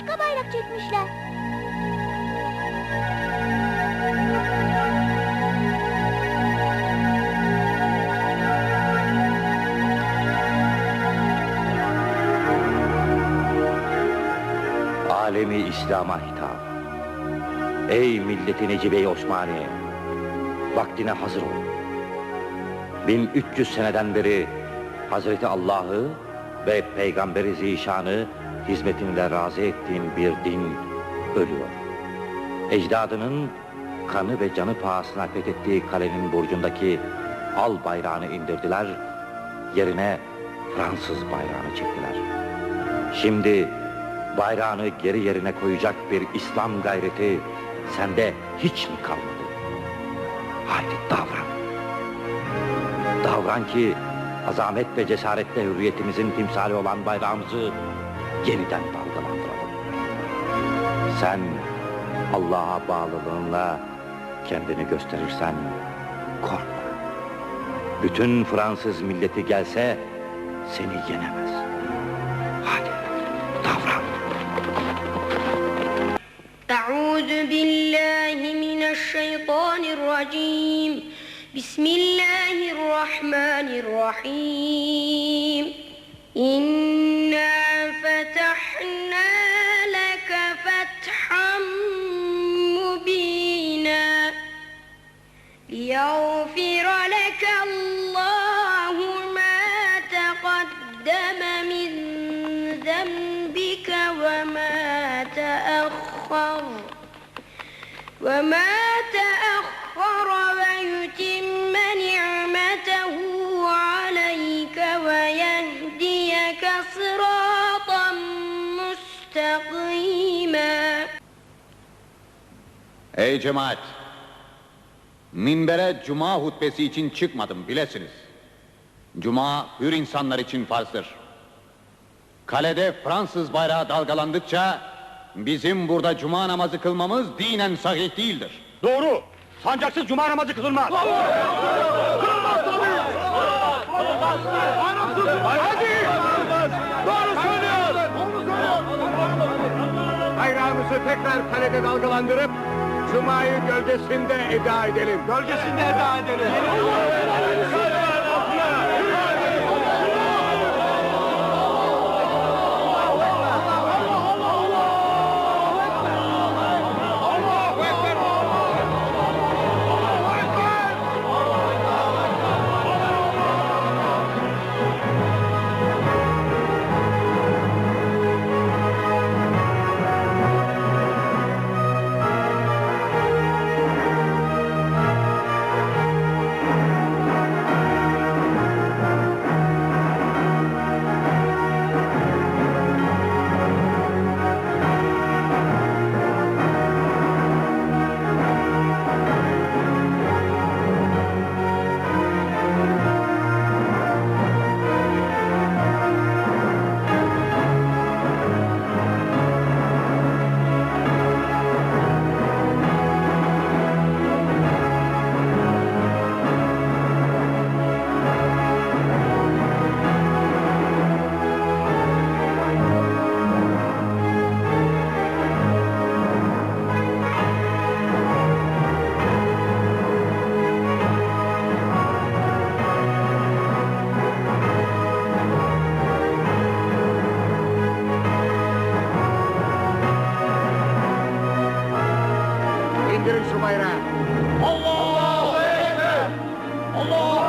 başka bayrak çekmişler. Alemi İslam'a hitap. Ey milleti Necibe-i Osmaniye! Vaktine hazır ol. 1300 seneden beri Hazreti Allah'ı ve Peygamberi Zişan'ı hizmetinle razı ettiğin bir din ölüyor. Ecdadının kanı ve canı pahasına fethettiği kalenin burcundaki al bayrağını indirdiler, yerine Fransız bayrağını çektiler. Şimdi bayrağını geri yerine koyacak bir İslam gayreti sende hiç mi kalmadı? Haydi davran. Davran ki azamet ve cesaretle hürriyetimizin timsali olan bayrağımızı yeniden dalgalandıralım. Sen Allah'a bağlılığınla kendini gösterirsen korkma. Bütün Fransız milleti gelse seni yenemez. Hadi davran. Euzu billahi mineşşeytanirracim. Bismillahirrahmanirrahim. İnne تقدم من ذنبك وما تأخر وما تأخر ويتم نعمته عليك ويهديك صراطا مستقيما Ey cemaat! Minbere cuma hutbesi için çıkmadım bilesiniz. Cuma hür insanlar için farzdır. Kalede Fransız bayrağı dalgalandıkça bizim burada cuma namazı kılmamız dinen sahih değildir. Doğru. Sancaksız cuma namazı kılınmaz. Hadi! Doğru söylüyor. Bayrağımızı tekrar kalede dalgalandırıp Cuma'yı gölgesinde eda edelim. Gölgesinde eda edelim. bayrağı. Allahu Ekber! Allahu